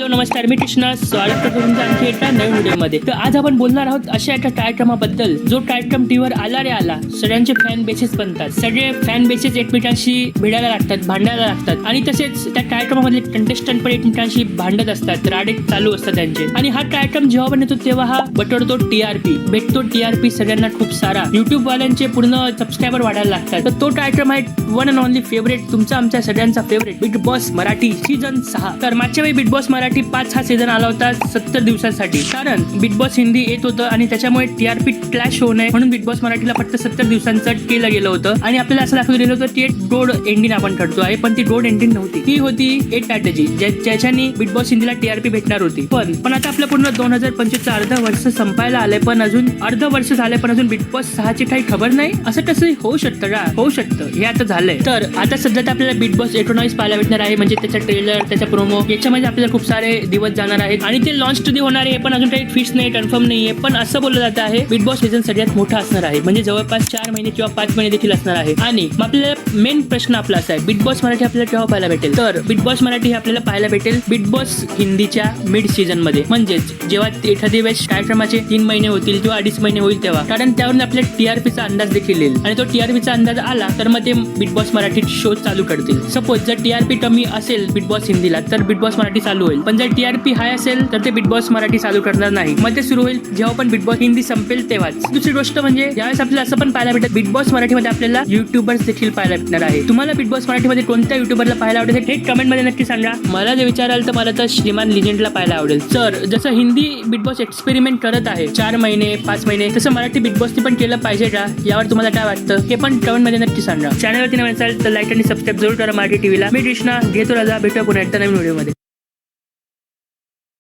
Hello नमस्कार. मी कृष्णा. स्वागत करतो तुमचं आणखी एका नवीन व्हिडिओमध्ये. तर आज आपण बोलणार आहोत अशा एका कार्यक्रमाबद्दल. जो कार्यक्रम टीव्हीवर आला रे आला सगळ्यांचे फॅन बेसेस बनतात. सगळे फॅन बेसेस एकमेकांशी भिडायला लागतात भांडायला लागतात. आणि तसेच त्या कार्यक्रमामधले कंटेस्टंट पण एकमेकांशी भांडत असतात राडे चालू असतात त्यांचे. आणि हा कार्यक्रम जेव्हा पण येतो तेव्हा हा बटवतो टीआरपी भेटतो टीआरपी सगळ्यांना खूप सारा. युट्यूब वाल्यांचे पूर्ण सबस्क्रायबर वाढायला लागतात. तर तो कार्यक्रम आहे वन अँड ओनली फेवरेट तुमचा आमच्या सगळ्यांचा favourite Big Boss Marathi season सहा. तर मागच्या वेळी बिग बॉस मराठी पाच हा सीझन आला होता सत्तर दिवसांसाठी. कारण बिग बॉस हिंदी येत होतं आणि त्याच्यामुळे टीआरपी क्लॅश होऊ नये म्हणून बिग बॉस मराठीला फक्त सत्तर दिवसांचं केलं गेलं होतं. आणि आपल्याला असं दाखवलं गेलं होतं की एक डोड एंडिंग आपण ठरतो आहे पण ती डोड एंडिंग नव्हती. ती होती एक स्ट्रॅटेजी ज्याच्याने बिग बॉस हिंदीला टीआरपी भेटणार होती. पण पण आता आपलं पूर्ण दोन हजार पंचवीसचं अर्ध वर्ष संपायला आलंय पण अजून अर्ध वर्ष झाले पण अजून बिग बॉस सहाची काही खबर नाही? असं कसं होऊ शकतं का? होऊ शकतं. हे आता झालंय. तर आता सध्या तर आपल्याला बिग बॉस एकोणावीस पाहायला भेटणार आहे म्हणजे त्याचा ट्रेलर त्याचा प्रोमो याच्यामध्ये आपल्याला खूप सारे दिवस जाणार आहेत. आणि ते लॉन्च कधी होणार आहे पण अजून काही फिक्स नाही कन्फर्म आहे. पण असं बोललं जात आहे बिग बॉस सीझन सगळ्यात मोठा असणार आहे. म्हणजे जवळपास चार महिने किंवा पाच महिने देखील असणार आहे. आणि मग आपल्याला मेन प्रश्न आपला असा आहे बिग बॉस मराठी आपल्याला केव्हा पाहायला भेटेल? तर बिग बॉस मराठी हे आपल्याला पाहायला भेटेल बिग बॉस हिंदीच्या मिड सीझनमध्ये. म्हणजेच जेव्हा एखादी वेळेस कार्यक्रमाचे तीन महिने होतील किंवा अडीच महिने होईल तेव्हा. कारण त्यावरून आपल्या टीआरपीचा अंदाज देखील येईल. आणि तो टीआरपीचा अंदाज आला तर मग ते बिग बॉस मराठी शो चालू करतील. सपोज जर टीआरपी कमी असेल बिग बॉस हिंदीला तर बिग बॉस मराठी चालू होईल. पण जर टीआरपी हाय असेल तर ते बिग बॉस मराठी चालू करणार नाही. मग ते सुरू होईल जेव्हा पण बिग बॉस हिंदी संपेल तेव्हाच. दुसरी गोष्ट म्हणजे यावेळेस आपल्याला असं पण पाहायला भेटत बिग बॉस मराठीमध्ये आपल्याला युट्यूबर्स देखील पाहायला भेटणार आहे. तुम्हाला बिग बॉस मराठीमध्ये कोणत्या युट्यूबरला पाहायला आवडेल हे कमेंटमध्ये नक्की सांगा. मला जे विचाराल तर मला तर श्रीमान लिजेंडला पाहायला आवडेल. तर जसं हिंदी बिग बॉस एक्सपेरिमेंट करत आहे चार महिने पाच महिने तसं मराठी बिग बॉसनी पण केलं पाहिजे का? यावर तुम्हाला काय वाटतं? हे पण कमेंटमध्ये नक्की सांगा. चॅनलवरती नवीन असाल तर लाईक आणि सबस्क्राईब जरूर करा मराठी टीव्हीला. मी कृष्णा घेतो राजा. भेटूया पुन्हा एकदा नवीन व्हिडिओमध्ये